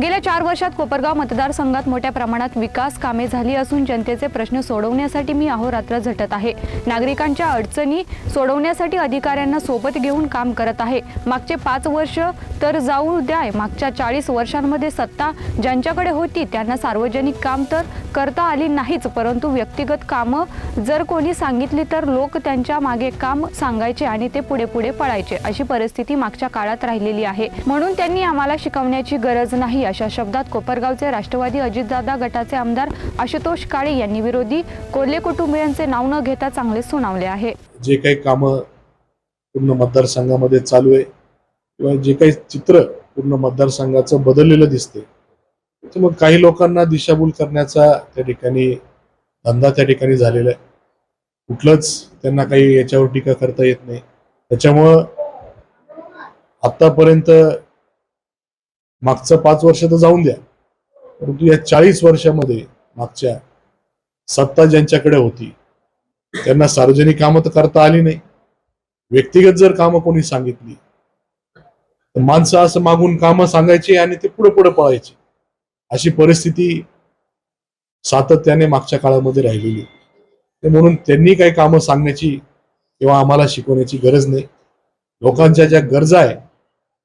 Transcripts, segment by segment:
गेल्या चार वर्षात कोपरगाव मतदारसंघात मोठ्या प्रमाणात विकास कामे झाली असून जनतेचे प्रश्न सोडवण्यासाठी मी अहोरात्र झटत आहे. नागरिकांच्या अडचणी सोडवण्यासाठी अधिकाऱ्यांना सोबत घेऊन काम करत आहे. मागचे पाच वर्ष तर जाऊ द्या मागच्या चाळीस वर्षांमध्ये सत्ता ज्यांच्याकडे होती त्यांना सार्वजनिक काम तर करता आली नाहीच परंतु व्यक्तिगत कामं जर कोणी सांगितली तर लोक त्यांच्या मागे काम सांगायचे आणि ते पुढे पुढे पळायचे. अशी परिस्थिती मागच्या काळात राहिलेली आहे. म्हणून त्यांनी आम्हाला शिकवण्याची गरज नाही. अशा शब्दात कोपरगावचे राष्ट्रवादी अजितदादा गटाचे आमदार आशुतोष काळे यांनी विरोधी कोल्हे कुटुंबियांचे नाव न घेता चांगले सुनावले आहे. जे काही कामं पूर्ण मतदारसंघामध्ये चालू आहे किंवा जे काही चित्र पूर्ण मतदारसंघाचं बदललेलं दिसते मग काही लोकांना दिशाभूल करण्याचा त्या ठिकाणी धंदा त्या ठिकाणी झालेला आहे. कुठलंच त्यांना काही याच्यावर टीका करता येत नाही. त्याच्यामुळं आतापर्यंत मागचं पाच वर्ष तर जाऊन द्या. परंतु या चाळीस वर्षामध्ये मागच्या सत्ता ज्यांच्याकडे होती त्यांना सार्वजनिक कामं तर करता आली नाही. व्यक्तिगत जर कामं कोणी सांगितली तर माणसं असं मागून कामं सांगायची आणि ते पुढे पुढे पळायचे. अशी परिस्थिती सातत्याने मागच्या काळामध्ये राहिलेली. ते म्हणून त्यांनी काही कामं सांगण्याची किंवा आम्हाला शिकवण्याची गरज नाही. लोकांच्या ज्या गरजा आहे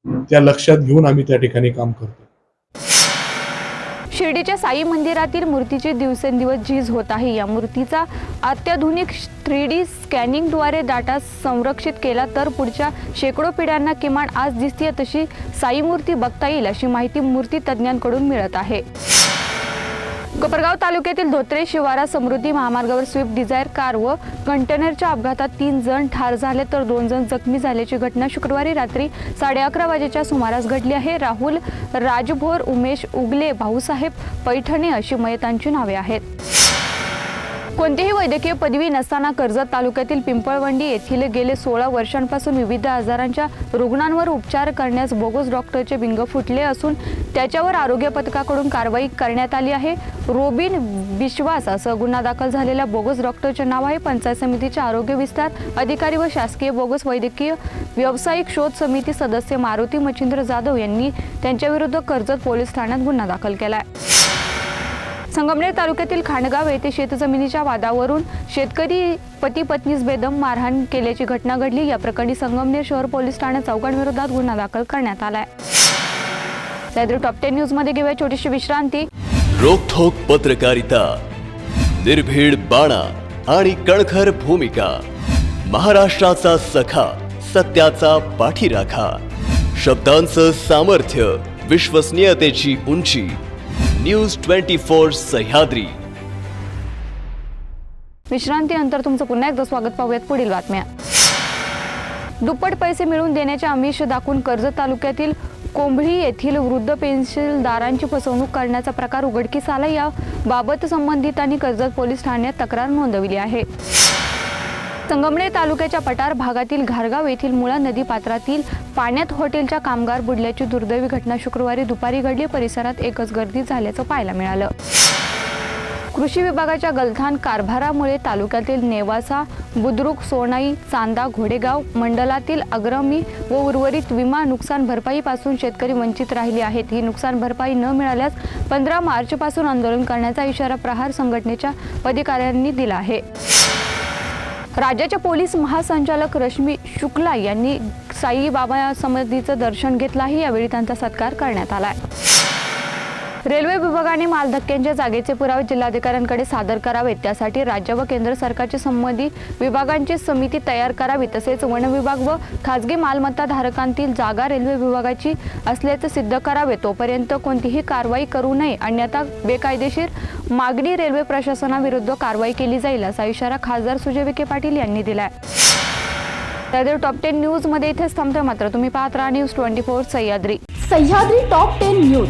त्या लक्षात घेऊन आम्ही त्या ठिकाणी काम करतो शिर्डीच्या साई मंदिरातील मूर्तीची दिवसेंदिवस झीज होत आहे. या मूर्तीचा अत्याधुनिक थ्री डी स्कॅनिंगद्वारे डाटा संरक्षित केला तर पुढच्या शेकडो पिढ्यांना किमान आज दिसतीय तशी साई मूर्ती बघता येईल अशी माहिती मूर्ती तज्ज्ञांकडून मिळत आहे. कोपरगाव तालुक्यातील धोत्रे शिवारा समृद्धी महामार्गावर स्विफ्ट डिझायर कार व कंटेनरच्या अपघातात तीन जण ठार झाले तर दोन जण जखमी झाल्याची घटना शुक्रवारी रात्री साडे अकरा वाजेच्या सुमारास घडली आहे. राहुल राजभोर उमेश उगले भाऊसाहेब पैठणे अशी मयतांची नावे आहेत. कोणतीही वैद्यकीय पदवी नसताना कर्जत तालुक्यातील पिंपळवंडी येथील गेले सोळा वर्षांपासून विविध आजारांच्या रुग्णांवर उपचार करण्यास बोगस डॉक्टरचे बिंग फुटले असून त्याच्यावर आरोग्य पथकाकडून कारवाई करण्यात आली आहे. रोबिन विश्वास असं गुन्हा दाखल झालेल्या बोगस डॉक्टरचे नाव आहे. पंचायत समितीच्या आरोग्य विस्तार अधिकारी व शासकीय बोगस वैद्यकीय व्यावसायिक शोध समिती सदस्य मारुती मच्छिंद्र जाधव यांनी त्यांच्याविरुद्ध कर्जत पोलीस ठाण्यात गुन्हा दाखल केला आहे संगमनेर तालुक्यातील खांडगाव येथे शेतजमिनीच्या वादावरून शेतकरी पती पत्नीस बेदम मारहाण केल्याची घटना घडली. या प्रकरणी संगमनेर शहर पोलीस ठाण्यात चौघांविरोधात गुन्हा दाखल करण्यात आलाय. सह्याद्री टॉप टेन न्यूजमध्ये घेऊया छोटीशी विश्रांती. रोखोक पत्रकारिता निर्भीड बाणा आणि कणखर भूमिका महाराष्ट्राचा सखा सत्याचा पाठीराखा शब्दांचं सामर्थ्य विश्वसनीयतेची उंची न्यूज ट्वेंटी फोर सह्याद्री. विश्रांती तुमचं पुन्हा एकदा स्वागत पाहूयात पुढील बातम्या. दुप्पट पैसे मिळवून देण्याचे आमिष दाखवून कर्जत तालुक्यातील कोंभळी येथील वृद्ध पेन्शनदारांची फसवणूक करण्याचा प्रकार उघडकीस आला. याबाबत संबंधितांनी कर्जत पोलीस ठाण्यात तक्रार नोंदवली आहे. संगमनेर तालुक्याच्या पठार भागातील घारगाव येथील मुळा नदी पात्रातील पाण्यात हॉटेलच्या कामगार बुडल्याची दुर्दैवी घटना शुक्रवारी दुपारी घडली. परिसरात एकच गर्दी झाल्याचं पाहायला मिळालं. कृषी विभागाच्या गलथान कारभारामुळे तालुक्यातील नेवासा बुद्रुक सोनाई चांदा घोडेगाव मंडलातील अग्रमी व उर्वरित विमा नुकसान भरपाईपासून शेतकरी वंचित राहिले आहेत. ही नुकसान भरपाई न मिळाल्यास पंधरा मार्चपासून आंदोलन करण्याचा इशारा प्रहार संघटनेच्या पदाधिकाऱ्यांनी दिला आहे. राज्याच्या पोलीस महासंचालक रश्मी शुक्ला यांनी साईबाबा समाधीचं दर्शन घेतलं आहे यावेळी त्यांचा सत्कार करण्यात आला आहे रेल्वे विभागाने मालधक्क्यांच्या जागेचे पुरावे जिल्हाधिकाऱ्यांकडे सादर करावेत. त्यासाठी राज्य व केंद्र सरकारची संबंधित विभागांची समिती तयार करावी तसेच वन विभाग व खाजगी मालमत्ता धारकांतील जागा रेल्वे विभागाची असल्याचे सिद्ध करावे. तोपर्यंत कोणतीही कारवाई करू नये. अन्यथा बेकायदेशीर मागणी रेल्वे प्रशासनाविरुद्ध कारवाई केली जाईल असा इशारा खासदार सुजय विखे पाटील यांनी दिला त्यादेव टॉप टेन न्यूजमध्ये इथेच थांबते मात्र. तुम्ही पाहत राहा news twenty four Sahyadri. Sahyadri top ten news